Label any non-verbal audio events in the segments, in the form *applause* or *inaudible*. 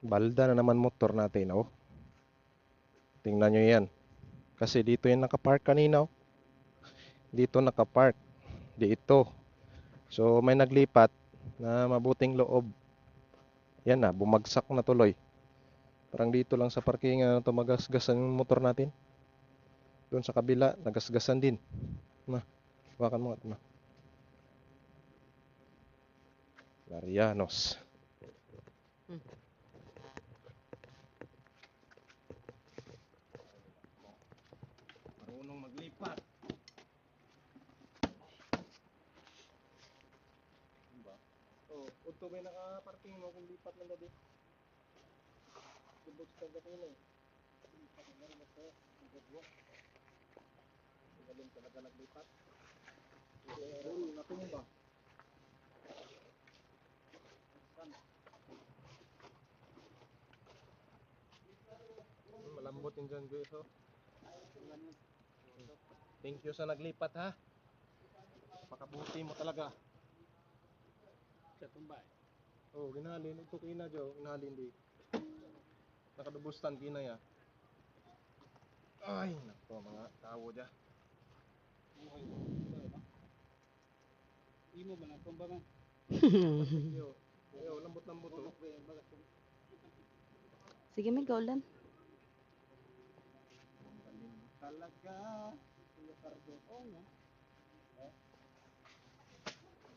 Balda na naman motor natin, oh. Tingnan nyo yan. Kasi dito yung nakapark kanina, oh. Dito nakapark. Dito. So, may naglipat na mabuting loob. Yan na, bumagsak na tuloy. Parang dito lang sa parkingan na to magasgasan yung motor natin. Doon sa kabila, nagasgasan din. Ma, hawakan mo nga, ma. Marianos. Marunong maglipat. Diba? Oh, unto may nakaparking mo kung lipat na dati. Subok sa dati na eh. Lipat na rin ito. Subok mo. Galing talaga naglipat. Ulo na tumba. Hmm, Malambot din dyan guys oh. Thank you sa naglipat ha. Pakabuti mo talaga. Sa tumbay. Oh, ginhalin. Ito kina Jo, ginhalin di. Nakadubustan kina ya. Ay, nako mga tao dya. Imo ba na tumba man? *laughs* Yo, yo, lambot-lambot oh. Sige, may gaulan. Talaga. Kuya Cardo. Oo nga.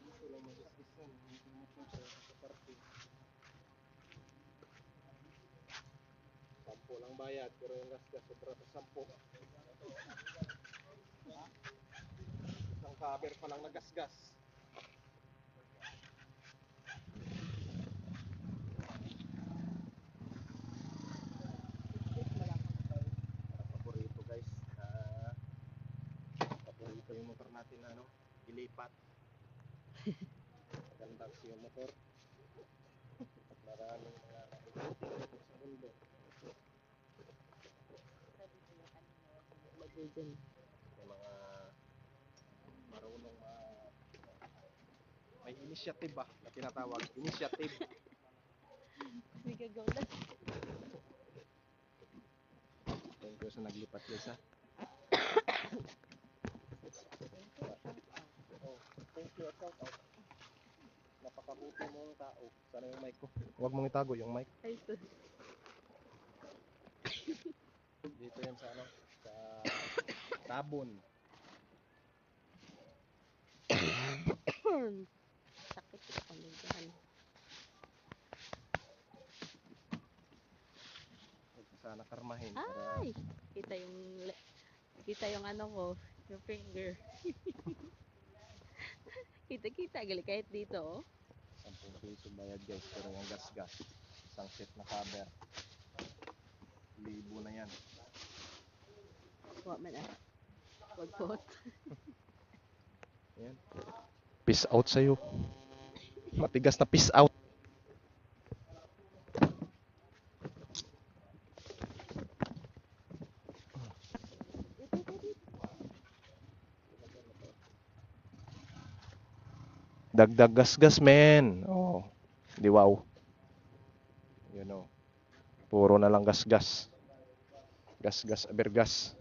Dito lang mag-isisan. Hindi mo po sa party. Sampo lang bayad, pero yung gasgas sobra sa sampo. Isang cover pa lang nagasgas. paborito guys. Ah, paborito yung motor natin na ano, ilipat. Maganda kasi yung motor. At maraming mga nakikita sa mundo. Dyan. Yung mga marunong ma may initiative ba na tinatawag? Initiative. Sige, gaulan. Thank you sa naglipat guys ha. Oh, thank you shout out. Napakabuti mong tao. Sana yung mic ko. Huwag mong itago yung mic. Ay, ito. Dito yan sa ano? Sa Tabon. Sakit sa ka sana karmahin. Para Ay! Kita yung, kita yung ano ko, yung finger. *laughs* Kita-kita, gali kahit dito, oh. 10 piso bayad guys. Pero yung gas-gas. Isang set na cover. Libo na yan. Wa man ah. Wag pot. Ayan. Peace out sa'yo. Matigas na peace out. Dagdag gas-gas, men. Oh. Di wow. You know. Puro na lang gas-gas. Gas-gas, abergas.